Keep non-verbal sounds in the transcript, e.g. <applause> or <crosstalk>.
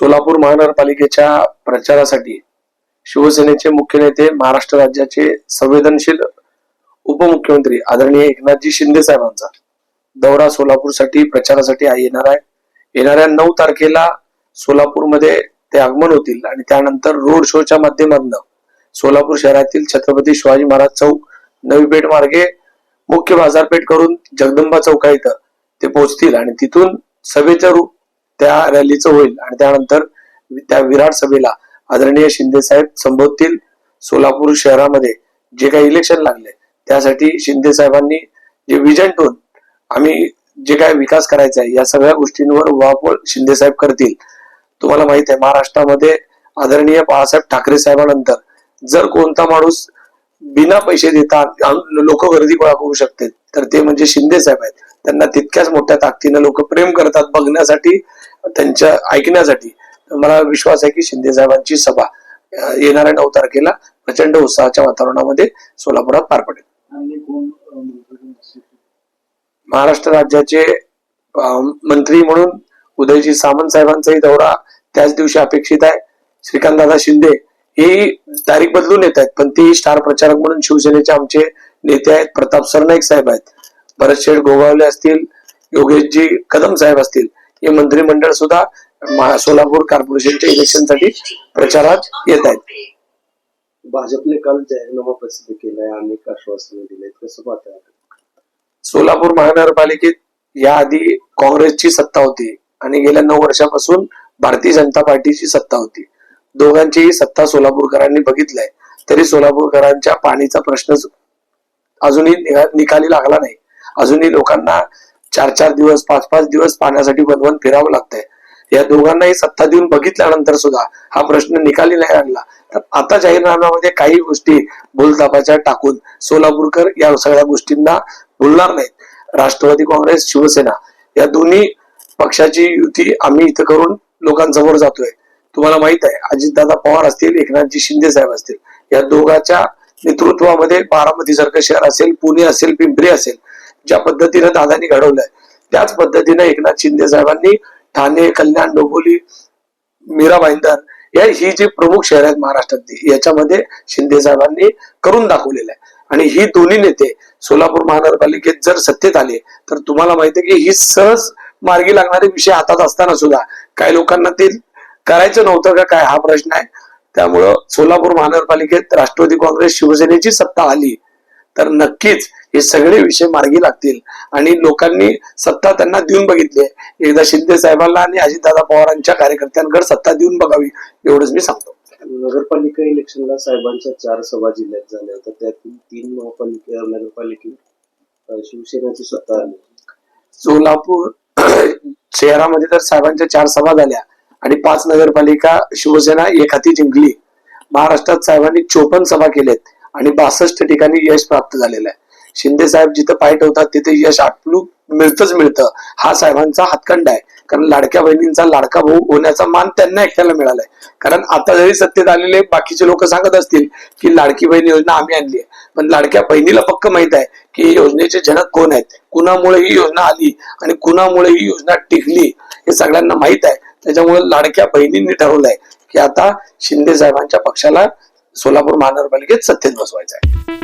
सोलापूर महानगरपालिकेच्या प्रचारासाठी शिवसेनेचे मुख्य नेते महाराष्ट्र राज्याचे संवेदनशील उपमुख्यमंत्री आदरणीय एकनाथजी शिंदे साहेबांचा दौरा सोलापूरसाठी प्रचारासाठी येणार आहे. येणाऱ्या नऊ तारखेला सोलापूरमध्ये ते आगमन होतील आणि त्यानंतर रोड शोच्या माध्यमातून सोलापूर शहरातील छत्रपती शिवाजी महाराज चौक नवी पेठ मार्गे मुख्य बाजारपेठ करून जगदंबा चौका इथं ते पोहोचतील आणि तिथून सभेच्या रूप त्या रॅलीचं होईल. आणि त्यानंतर त्या विराट सभेला आदरणीय शिंदे साहेब संबोधतील सोलापूर शहरामध्ये जे काही इलेक्शन लागले त्यासाठी शिंदे साहेबांनी जे विजन ठेवून आम्ही जे काय विकास करायचा आहे या सगळ्या गोष्टींवर वापर शिंदे साहेब करतील. तुम्हाला माहीत आहे महाराष्ट्रामध्ये आदरणीय बाळासाहेब ठाकरे साहेबांनंतर जर कोणता माणूस बिना पैसे देता लोक गर्दी गोळा करू शकते तर ते म्हणजे शिंदे साहेब आहेत. त्यांना तितक्याच मोठ्या ताकदीनं लोक प्रेम करतात बघण्यासाठी त्यांच्या ऐकण्यासाठी. मला विश्वास आहे की शिंदे साहेबांची सभा येणाऱ्या नऊ तारखेला प्रचंड उत्साहाच्या वातावरणामध्ये सोलापुरात पार पडेल? महाराष्ट्र राज्याचे मंत्री म्हणून उदयजी सामंत साहेबांचाही दौरा त्याच दिवशी अपेक्षित आहे. श्रीकांतदादा शिंदे ही तारीख बदलून येत आहेत पण ती स्टार प्रचारक म्हणून शिवसेनेचे आमचे नेते आहेत. प्रताप सरनाईक साहेब आहेत. भरत शेठ गोगावले असतील योगेशजी कदम साहेब असतील हे मंत्रिमंडळ सुद्धा सोलापूर कॉर्पोरेशनच्या इलेक्शनसाठी प्रचारात येत आहेत. भाजपने काल जाहीरनामा प्रसिद्ध केलाय अनेक आश्वासने दिलेत. कसं पाहताय सोलापूर महानगरपालिकेत याआधी काँग्रेसची सत्ता होती आणि गेल्या नऊ वर्षापासून भारतीय जनता पार्टीची सत्ता होती. दोघांचीही सत्ता सोलापूरकरांनी बघितलंय. तरी सोलापूरकरांच्या पाणीचा प्रश्न अजूनही निकाली लागला नाही. अजूनही लोकांना चार चार दिवस पाच पाच दिवस पाण्यासाठी बनवून फिरावं लागतंय. या दोघांनाही सत्ता देऊन बघितल्यानंतर सुद्धा हा प्रश्न निकाली नाही लागला तर आता जाहीरनाम्यामध्ये काही गोष्टी भूलतापाच्या टाकून सोलापूरकर या सगळ्या गोष्टींना भुलणार नाहीत. राष्ट्रवादी काँग्रेस शिवसेना या दोन्ही पक्षाची युती आम्ही इथं करून लोकांसमोर जातोय. तुम्हाला माहीत आहे अजितदादा पवार असतील एकनाथजी शिंदे साहेब असतील. या दोघांच्या नेतृत्वामध्ये बारामती सारखं शहर असेल पुणे असेल पिंपरी असेल. ज्या पद्धतीने दादांनी घडवलंय त्याच पद्धतीने एकनाथ शिंदे साहेबांनी ठाणे कल्याण डोंबोली मीरा भाईंदर या ही जी प्रमुख शहर आहेत महाराष्ट्रातली याच्यामध्ये शिंदे साहेबांनी करून दाखवलेलं आहे. आणि ही दोन्ही नेते सोलापूर महानगरपालिकेत जर सत्तेत आले तर तुम्हाला माहिती आहे की ही सहज मार्गी लागणारे विषय हातात असताना सुद्धा काही लोकांना ते करायचं नव्हतं का काय हा प्रश्न आहे. त्यामुळं सोलापूर महानगरपालिकेत राष्ट्रवादी काँग्रेस शिवसेनेची सत्ता आली तर नक्कीच हे सगळे विषय मार्गी लागतील. आणि लोकांनी सत्ता त्यांना देऊन बघितली. एकदा शिंदे साहेबांना आणि अजितदादा पवारांच्या कार्यकर्त्यांकडे सत्ता देऊन बघावी एवढंच मी सांगतो. नगरपालिका इलेक्शनला साहेबांच्या चार सभा जिल्ह्यात झाल्या होत्या. त्यातील तीन महापालिका नगरपालिकेत शिवसेनेची सत्ता आली. सोलापूर <clears throat> शहरामध्ये तर साहेबांच्या चार सभा झाल्या. आणि पाच नगरपालिका शिवसेना एक हाती जिंकली. महाराष्ट्रात साहेबांनी चोपन्न सभा केलेत आणि बासष्ट ठिकाणी यश प्राप्त झालेलं आहे. शिंदे साहेब जिथं पाय ठेवतात तिथे यश आपलू मिळतच मिळतं. हा साहेबांचा हातखंड आहे. कारण लाडक्या बहिणींचा लाडका भाऊ होण्याचा मान त्यांना एकट्याला मिळालाय. कारण आता जरी सत्तेत आलेले बाकीचे लोक सांगत असतील की लाडकी बहीण योजना आम्ही आणली आहे. पण लाडक्या बहिणीला पक्क माहीत आहे की योजनेचे जनक कोण आहेत? कुणामुळे ही योजना आली आणि कुणामुळे ही योजना टिकली हे सगळ्यांना माहीत आहे. त्याच्यामुळे लाडक्या बहिणींनी ठरवलंय की आता शिंदे साहेबांच्या पक्षाला सोलापूर महानगरपालिकेत सत्तेत बसवायचं आहे.